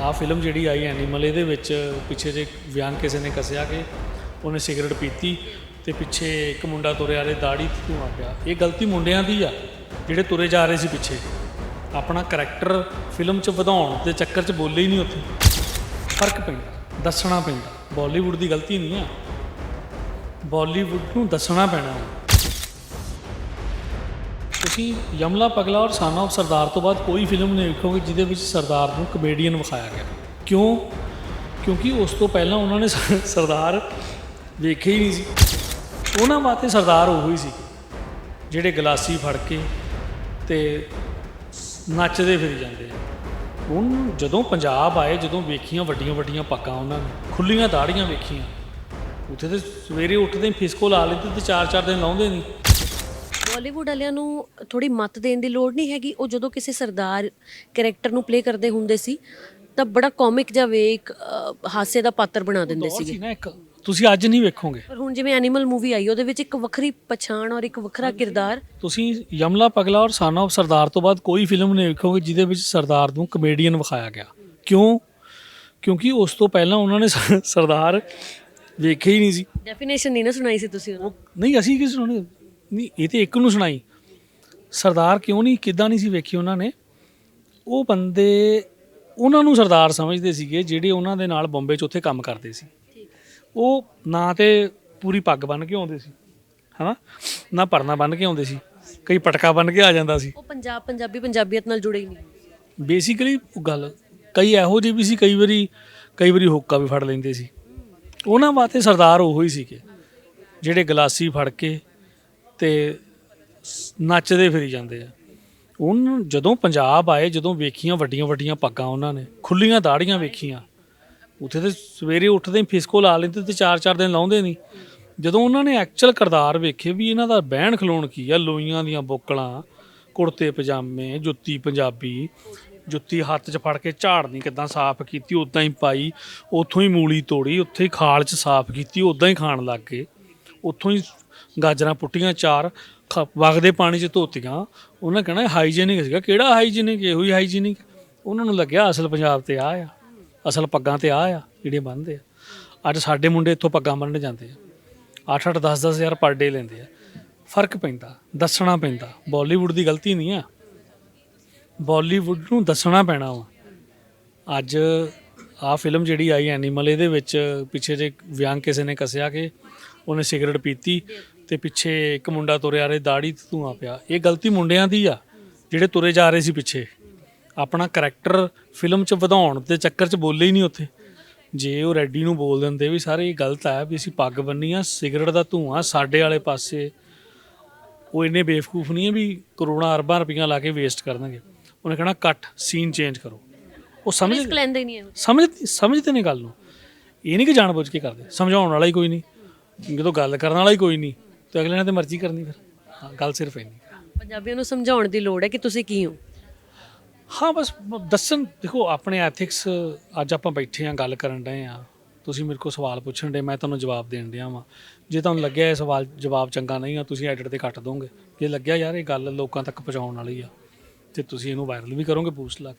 ਆਹ ਫਿਲਮ ਜਿਹੜੀ ਆਈ ਐਨੀਮਲ, ਇਹਦੇ ਵਿੱਚ ਪਿੱਛੇ ਜੇ ਵਿਆਨ ਕਿਸੇ ਨੇ ਕੱਸਿਆ ਕਿ ਉਹਨੇ ਸਿਗਰਟ ਪੀਤੀ ਤੇ ਪਿੱਛੇ ਇੱਕ ਮੁੰਡਾ ਤੁਰਿਆ ਰੇ ਦਾੜੀ ਤੇ ਪਿਆ। ਇਹ ਗਲਤੀ ਮੁੰਡਿਆਂ ਦੀ ਆ, ਜਿਹੜੇ ਤੁਰੇ ਜਾ ਰਹੇ ਸੀ ਪਿੱਛੇ। ਆਪਣਾ ਕਰੈਕਟਰ ਫਿਲਮ 'ਚ ਵਧਾਉਣ ਦੇ ਚੱਕਰ 'ਚ ਬੋਲੇ ਹੀ ਨਹੀਂ ਉੱਥੇ। ਫ਼ਰਕ ਪੈਂਦਾ, ਦੱਸਣਾ ਪੈਂਦਾ। ਬਾਲੀਵੁੱਡ ਦੀ ਗਲਤੀ ਨਹੀਂ ਆ। ਬਾਲੀਵੁੱਡ ਨੂੰ ਦੱਸਣਾ ਪੈਣਾ। ਤੁਸੀਂ ਯਮਲਾ ਪਗਲਾ ਔਰ ਸਾਨਾ ਆਫ ਸਰਦਾਰ ਤੋਂ ਬਾਅਦ ਕੋਈ ਫਿਲਮ ਨਹੀਂ ਵੇਖੋਗੇ ਜਿਹਦੇ ਵਿੱਚ ਸਰਦਾਰ ਨੂੰ ਕਮੇਡੀਅਨ ਵਿਖਾਇਆ ਗਿਆ। ਕਿਉਂ? ਕਿਉਂਕਿ ਉਸ ਤੋਂ ਪਹਿਲਾਂ ਉਹਨਾਂ ਨੇ ਸਰਦਾਰ ਵੇਖੇ ਹੀ ਨਹੀਂ ਸੀ। ਉਹਨਾਂ ਵਾਸਤੇ ਸਰਦਾਰ ਉਹ ਹੀ ਸੀ, ਜਿਹੜੇ ਗਲਾਸੀ ਫੜ ਕੇ ਤੇ ਨੱਚਦੇ ਫਿਰ ਜਾਂਦੇ ਆ। ਹੁਣ ਜਦੋਂ ਪੰਜਾਬ ਆਏ, ਜਦੋਂ ਵੇਖੀਆਂ ਵੱਡੀਆਂ ਵੱਡੀਆਂ ਪੱਗਾਂ ਉਹਨਾਂ ਨੇ, ਖੁੱਲੀਆਂ ਦਾੜੀਆਂ ਵੇਖੀਆਂ, ਉੱਥੇ ਤੇ ਸਵੇਰੇ ਉੱਠਦੇ ਫਿਸਕੋ ਲਾ ਲੈਂਦੇ ਤੇ ਚਾਰ ਚਾਰ ਦਿਨ ਲਾਉਂਦੇ ਨਹੀਂ। ਬਾਲੀਵੁੱਡ ਵਾਲਿਆਂ ਨੂੰ ਥੋੜੀ ਮੱਤ ਦੇਣ ਦੀ ਲੋੜ ਨਹੀਂ ਹੈਗੀ। ਉਹ ਜਦੋਂ ਕਿਸੇ ਸਰਦਾਰ ਕੈਰੈਕਟਰ ਨੂੰ ਪਲੇ ਕਰਦੇ ਹੁੰਦੇ ਸੀ ਤਾਂ ਬੜਾ ਕਾਮਿਕ ਜਿਹਾ ਵੇ ਇੱਕ ਹਾਸੇ ਦਾ ਪਾਤਰ ਬਣਾ ਦਿੰਦੇ ਦੌਰ ਸੀਗੇ। ਸੀ ਨਾ ਇੱਕ। ਤੁਸੀਂ ਅੱਜ ਨਹੀਂ ਵੇਖੋਗੇ। ਪਰ ਹੁਣ ਜਿਵੇਂ ਐਨੀਮਲ ਮੂਵੀ ਆਈ ਉਹਦੇ ਵਿੱਚ ਇੱਕ ਵੱਖਰੀ ਪਛਾਣ ਔਰ ਇੱਕ ਵੱਖਰਾ ਕਿਰਦਾਰ। ਤੁਸੀਂ ਯਮਲਾ ਪਗਲਾ ਔਰ ਸਾਨਾ ਆਫ ਸਰਦਾਰ ਤੋਂ ਬਾਅਦ ਕੋਈ ਫਿਲਮ ਨਹੀਂ ਵੇਖੋਗੇ ਜਿਹਦੇ ਵਿੱਚ ਸਰਦਾਰ ਨੂੰ ਕਮੇਡੀਅਨ ਵਿਖਾਇਆ ਗਿਆ। ਕਿਉਂ? ਕਿਉਂਕਿ ਉਸ ਤੋਂ ਪਹਿਲਾਂ ਉਹਨਾਂ ਨੇ ਸ- ਸਰਦਾਰ ਵੇਖੇ ਹੀ ਨਹੀਂ ਸੀ। ਡੈਫੀਨੇਸ਼ਨ ਨਹੀਂ ਨਾ ਸੁਣਾਈ ਸੀ ਤੁਸੀਂ ਉਹ ਨਹੀਂ ਅਸੀਂ ਕਿਸ ਸੁਣੀ ਨਹੀਂ ਇਹ ਤੇ ਇੱਕ ਨੂੰ ਸੁਣਾਈ। ਸਰਦਾਰ ਕਿਉਂ ਨਹੀਂ ਕਿੱਦਾਂ ਨਹੀਂ ਸੀ ਵੇਖੀ ਉਹਨਾਂ ਨੇ? ਉਹ ਬੰਦੇ ਉਹਨਾਂ ਨੂੰ ਸਰਦਾਰ ਸਮਝਦੇ ਸੀਗੇ ਜਿਹੜੇ ਉਹਨਾਂ ਦੇ ਨਾਲ ਬੰਬੇ 'ਚ ਉੱਥੇ ਕੰਮ ਕਰਦੇ ਸੀ। ਉਹ ਨਾ ਤੇ ਪੂਰੀ ਪੱਗ ਬੰਨ ਕੇ ਆਉਂਦੇ ਸੀ ਹਨਾ? ਨਾ ਪਰਨਾ ਬੰਨ ਕੇ ਆਉਂਦੇ ਸੀ ਕਈ ਪਟਕਾ ਬੰਨ ਕੇ ਆ ਜਾਂਦਾ ਸੀ। ਉਹ ਪੰਜਾਬ ਪੰਜਾਬੀ ਪੰਜਾਬੀਅਤ ਨਾਲ ਜੁੜੇ ਹੀ ਨਹੀਂ ਬੇਸਿਕਲੀ ਗੱਲ ਕਈ ਇਹੋ ਜਿਹੇ ਵੀ ਸੀ ਕਈ ਵਾਰੀ ਕਈ ਵਾਰੀ ਹੁੱਕਾ ਵੀ ਫੜ ਲੈਂਦੇ ਸੀ। ਉਹਨਾਂ ਵਾਸਤੇ ਸਰਦਾਰ ਉਹੋ ਹੀ ਸੀਗੇ ਜਿਹੜੇ ਗਲਾਸੀ ਫੜ ਕੇ ਤੇ ਨੱਚਦੇ ਫਿਰੀ ਜਾਂਦੇ ਆ। ਹੁਣ ਜਦੋਂ ਪੰਜਾਬ ਆਏ, ਜਦੋਂ ਵੇਖੀਆਂ ਵੱਡੀਆਂ ਵੱਡੀਆਂ ਪੱਗਾਂ ਉਹਨਾਂ ਨੇ, ਖੁੱਲੀਆਂ ਦਾੜੀਆਂ ਵੇਖੀਆਂ, ਉੱਥੇ ਤੇ ਸਵੇਰੇ ਉੱਠਦੇ ਹੀ ਫਿਸਕੋ ਲਾ ਲੈਂਦੇ ਤੇ ਚਾਰ ਚਾਰ ਦਿਨ ਲਾਉਂਦੇ ਨਹੀਂ। ਜਦੋਂ ਉਹਨਾਂ ਨੇ ਐਕਚੁਅਲ ਕਿਰਦਾਰ ਵੇਖੇ ਵੀ ਇਹਨਾਂ ਦਾ ਬਹਿਣ ਖਲੋਣ ਕੀ ਆ, ਲੋਈਆਂ ਦੀਆਂ ਬੋਕਲਾਂ ਕੁੜਤੇ, ਪਜਾਮੇ, ਜੁੱਤੀ ਪੰਜਾਬੀ, ਜੁੱਤੀ ਹੱਥ 'ਚ ਫੜ ਕੇ ਝਾੜਨੀ ਕਿਦਾਂ ਸਾਫ਼ ਕੀਤੀ, ਉਦਾਂ ਹੀ ਪਾਈ, ਉੱਥੋਂ ਹੀ ਮੂਲੀ ਤੋੜੀ, ਉੱਥੇ ਹੀ ਖਾਲ 'ਚ ਸਾਫ਼ ਕੀਤੀ, ਉਦਾਂ ਹੀ ਖਾਣ ਲੱਗ ਗਏ। ਉੱਥੋਂ ਹੀ ਗਾਜਰਾਂ ਪੁੱਟੀਆਂ, ਚਾਰ ਖ- ਵਗਦੇ ਪਾਣੀ 'ਚ ਧੋਤੀਆਂ। ਉਹਨਾਂ ਕਹਿਣਾ ਹਾਈਜੀਨਿਕ ਸੀਗਾ। ਕਿਹੜਾ ਹਾਈਜੀਨਿਕ? ਇਹੋ ਹੀ ਹਾਈਜੀਨਿਕ। ਉਹਨਾਂ ਨੂੰ ਲੱਗਿਆ ਅਸਲ ਪੰਜਾਬ ਤੇ ਆ ਆ। ਅਸਲ ਪੱਗਾਂ ਤੇ ਆ ਆ ਜਿਹੜੇ ਬੰਨਦੇ ਆ। ਅੱਜ ਸਾਡੇ ਮੁੰਡੇ ਇੱਥੋਂ ਪੱਗਾਂ ਬੰਨ੍ਹਣ ਜਾਂਦੇ ਆ। 8 8 10 10 ਹਜ਼ਾਰ ਪਰ ਡੇ ਲੈਂਦੇ ਆ। ਫ਼ਰਕ ਪੈਂਦਾ, ਦੱਸਣਾ ਪੈਂਦਾ। ਬਾਲੀਵੁੱਡ ਦੀ ਗਲਤੀ ਨਹੀਂ ਆ। ਬਾਲੀਵੁੱਡ ਨੂੰ ਦੱਸਣਾ ਪੈਣਾ ਵਾ। ਅੱਜ ਆ ਫਿਲਮ ਜਿਹੜੀ ਆਈ ਐਨੀਮਲ ਇਹਦੇ ਵਿੱਚ ਪਿੱਛੇ ਜੇ ਵਿਅੰਗ ਕਿਸੇ ਨੇ ਕੱਸਿਆ ਕਿ ਉਹਨੇ ਸਿਗਰਟ ਪੀਤੀ ਤੇ ਪਿੱਛੇ ਇੱਕ ਮੁੰਡਾ ਤੁਰਿਆ ਰੇ ਦਾੜੀ ਤੇ ਧੂੰਆਂ ਪਿਆ। ਇਹ ਗਲਤੀ ਮੁੰਡਿਆਂ ਦੀ ਆ ਜਿਹੜੇ ਤੁਰੇ ਜਾ ਰਹੇ ਸੀ ਪਿੱਛੇ। ਆਪਣਾ ਕਰੈਕਟਰ ਫਿਲਮ 'ਚ ਵਧਾਉਣ ਦੇ ਚੱਕਰ 'ਚ ਬੋਲੇ ਹੀ ਨਹੀਂ ਉੱਥੇ। ਜੇ ਉਹ ਰੈਡੀ ਨੂੰ ਬੋਲ ਦਿੰਦੇ ਵੀ ਸਾਰੇ ਇਹ ਗਲਤ ਹੈ ਵੀ ਅਸੀਂ ਪੱਗ ਬੰਨੀ ਆ ਸਿਗਰਟ ਦਾ ਧੂੰਆਂ ਸਾਡੇ ਵਾਲੇ ਪਾਸੇ। ਉਹ ਇੰਨੇ ਬੇਵਕੂਫ ਨਹੀਂ ਹੈ ਵੀ ਕਰੋੜਾਂ ਅਰਬਾਂ ਰੁਪਈਆ ਲਾ ਕੇ ਵੇਸਟ ਕਰਨਗੇ। ਉਹਨੇ ਕਹਿਣਾ ਕੱਟ ਸੀਨ ਚੇਂਜ ਕਰੋ। ਉਹ ਸਮਝ ਲੈਂਦੇ ਨਹੀਂ ਸਮਝ ਸਮਝਦੇ ਨੇ ਗੱਲ ਨੂੰ। ਇਹ ਨਹੀਂ ਕਿ ਜਾਣਬੁੱਝ ਕੇ ਕਰਦੇ ਸਮਝਾਉਣ ਵਾਲਾ ਹੀ ਕੋਈ ਨਹੀਂ। ਜਦੋਂ ਗੱਲ ਕਰਨ ਵਾਲਾ ਹੀ ਕੋਈ ਨਹੀਂ ਤੇ ਅਗਲੇ ਨੇ ਤੇ ਮਰਜ਼ੀ ਕਰਨੀ ਫਿਰ। ਹਾਂ ਗੱਲ ਸਿਰਫ ਇੰਨੀ। ਪੰਜਾਬੀਆਂ ਨੂੰ ਸਮਝਾਉਣ ਦੀ ਲੋੜ ਹੈ ਕਿ ਤੁਸੀਂ ਕੀ ਹੋ? ਹਾਂ ਬਸ ਦੱਸਣ ਦੇਖੋ ਆਪਣੇ ਐਥਿਕਸ ਅੱਜ ਆਪਾਂ ਬੈਠੇ ਆ ਗੱਲ ਕਰਨ ਡਏ ਆ ਤੁਸੀਂ ਮੇਰੇ ਕੋਲ ਸਵਾਲ ਪੁੱਛਣ ਦੇ ਮੈਂ ਤੁਹਾਨੂੰ ਜਵਾਬ ਦੇਣ ਡਿਆ ਵਾਂ। ਜੇ ਤੁਹਾਨੂੰ ਲੱਗਿਆ ਇਹ ਸਵਾਲ ਜਵਾਬ ਚੰਗਾ ਨਹੀਂ ਆ ਤੁਸੀਂ ਐਡਿਟ ਤੇ ਕੱਟ ਦੋਗੇ। ਜੇ ਲੱਗਿਆ ਯਾਰ ਇਹ ਗੱਲ ਲੋਕਾਂ ਤੱਕ ਪਹੁੰਚਾਉਣ ਵਾਲੀ ਆ ਤੇ ਤੁਸੀਂ ਇਹਨੂੰ ਵਾਇਰਲ ਵੀ ਕਰੋਗੇ ਬੂਸਟ ਲਾ ਕੇ।